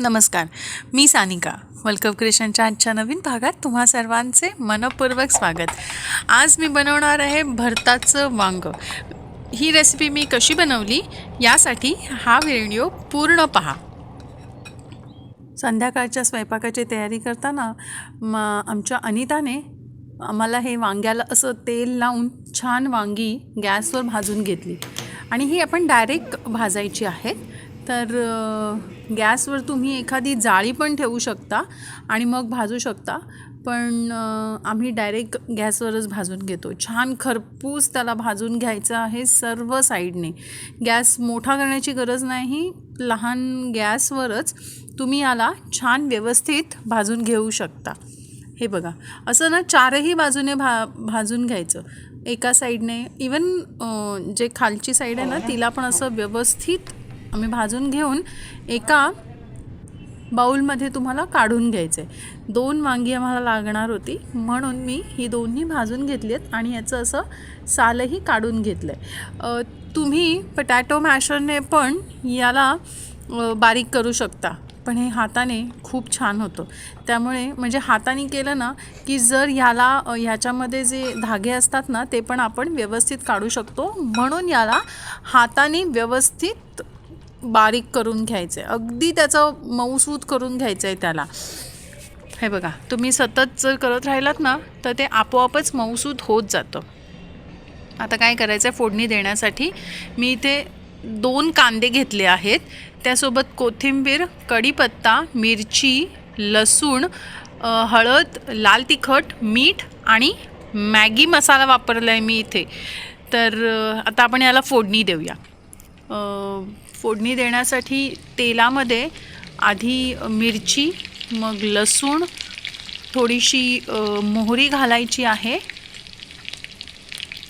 नमस्कार. मी सानिका. वेलकम क्रिशनच्या आजच्या नवीन भागात तुम्हा सर्वांचे मनपूर्वक स्वागत. आज मी बनवणार आहे भरताचं वांग. ही रेसिपी मी कशी बनवली यासाठी हा व्हिडिओ पूर्ण पहा. संध्याकाळच्या स्वयंपाकाची तयारी करताना म आमच्या अनिताने आम्हाला हे वांग्याला असं तेल लावून छान वांगी गॅसवर भाजून घेतली. आणि ही आपण डायरेक्ट भाजायची आहेत तर गॅसवर तुम्ही एखादी जाळी पण ठेवू शकता आणि मग भाजू शकता. पण आम्ही डायरेक्ट गॅसवरच भाजून घेतो. छान खरपूस त्याला भाजून घ्यायचं आहे सर्व साईडने. गॅस मोठा करण्याची गरज नाही लहान गॅसवरच तुम्ही याला छान व्यवस्थित भाजून घेऊ शकता. हे बघा असं ना चारही बाजूने भा भाजून घ्यायचं. एका साईडने इवन जे खालची साईड आहे ना तिला पण असं व्यवस्थित आम्ही भाजून घेऊन एका बाऊलमध्ये तुम्हाला काढून घ्यायचं आहे दोन वांगी आम्हाला लागणार होती म्हणून मी ही दोन्ही भाजून घेतली आहेत आणि याचं असं सालही काढून घेतलं आहे तुम्ही पटॅटो मॅशरने पण याला बारीक करू शकता पण हे हाताने खूप छान होतं. त्यामुळे म्हणजे हाताने केलं ना की जर ह्याला ह्याच्यामध्ये जे धागे असतात ना ते पण आपण व्यवस्थित काढू शकतो म्हणून याला हाताने व्यवस्थित बारीक करून घ्यायचं आहे अगदी त्याचं मऊसूत करून घ्यायचं आहे त्याला. हे बघा तुम्ही सतत जर करत राहिलात ना तर ते आपोआपच मऊसूत होत जातं. आता काय करायचं आहे फोडणी देण्यासाठी? मी इथे दोन कांदे घेतले आहेत. त्यासोबत कोथिंबीर कढीपत्ता मिरची लसूण हळद लाल तिखट मीठ आणि मॅगी मसाला वापरला आहे मी इथे. तर आता आपण याला फोडणी देऊया. फोडणी देण्यासाठी तेलामध्ये आधी मिरची मग लसूण थोडीशी मोहरी घालायची आहे.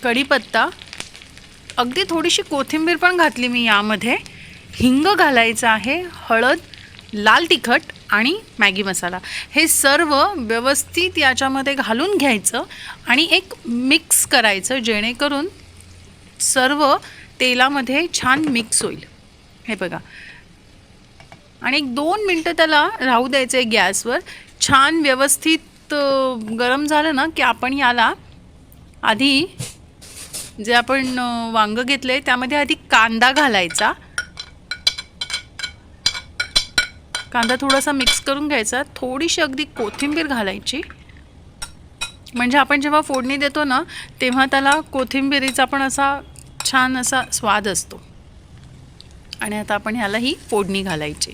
कढीपत्ता. अगदी थोडीशी कोथिंबीर पण घातली मी यामध्ये. हिंग घालायचं आहे हळद लाल तिखट आणि मॅगी मसाला. हे सर्व व्यवस्थित याच्यामध्ये घालून घ्यायचं आणि एक मिक्स करायचं जेणेकरून सर्व तेलामध्ये छान मिक्स होईल. हे बघा. आणि एक दोन मिनटं त्याला राहू द्यायचं आहे गॅसवर. छान व्यवस्थित गरम झालं ना की आपण याला आधी जे आपण वांगं घेतलं आहे त्यामध्ये आधी कांदा घालायचा. कांदा थोडासा मिक्स करून घ्यायचा. थोडीशी अगदी कोथिंबीर घालायची. म्हणजे आपण जेव्हा फोडणी देतो ना तेव्हा त्याला कोथिंबिरीचा पण असा छान असा स्वाद असतो. आणि आता आपण ह्याला ही फोडणी घालायची.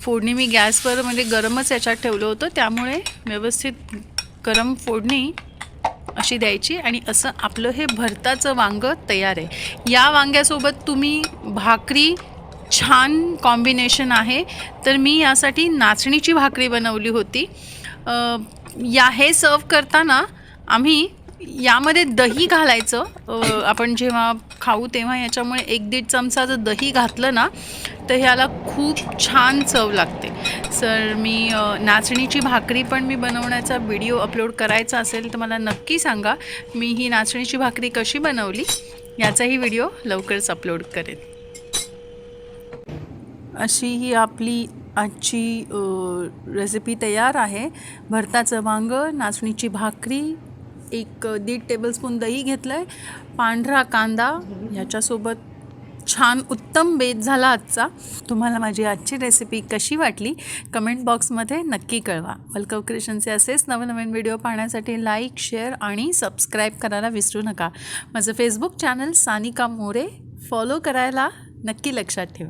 फोडणी मी गॅसवर म्हणजे गरमच याच्यात ठेवलं होतं त्यामुळे व्यवस्थित गरम फोडणी अशी द्यायची आणि असं आपलं हे भरताचं वांगं तयार आहे. या वांग्यासोबत तुम्ही भाकरी छान कॉम्बिनेशन आहे. तर मी यासाठी नाचणीची भाकरी बनवली होती. या हे सर्व करताना आम्ही यामध्ये दही घालायचं. आपण जेव्हा खाऊ तेव्हा याच्यामुळे एक दीड चमचा जर दही घातलं ना तर ह्याला खूप छान चव लागते. सर मी नाचणीची भाकरी पण मी बनवण्याचा व्हिडिओ अपलोड करायचा असेल तर मला नक्की सांगा मी ही नाचणीची भाकरी कशी बनवली याचाही व्हिडिओ लवकरच अपलोड करेन. अशी ही आपली आजची रेसिपी तयार आहे. भरताचं वांग नाचणीची भाकरी एक दीड टेबलस्पून दही घेतलं आहे पांढरा कांदा ह्याच्यासोबत छान उत्तम बेत झाला आजचा. तुम्हाला माझी आजची रेसिपी कशी वाटली? कमेंट बॉक्समध्ये नक्की कळवा. वल्कव क्रिएशनचे असेच नवनवीन व्हिडिओ पाहण्यासाठी लाईक शेअर आणि सबस्क्राईब करायला विसरू नका. माझं Facebook channel Sanika More. Follow करायला नक्की लक्षात ठेवा.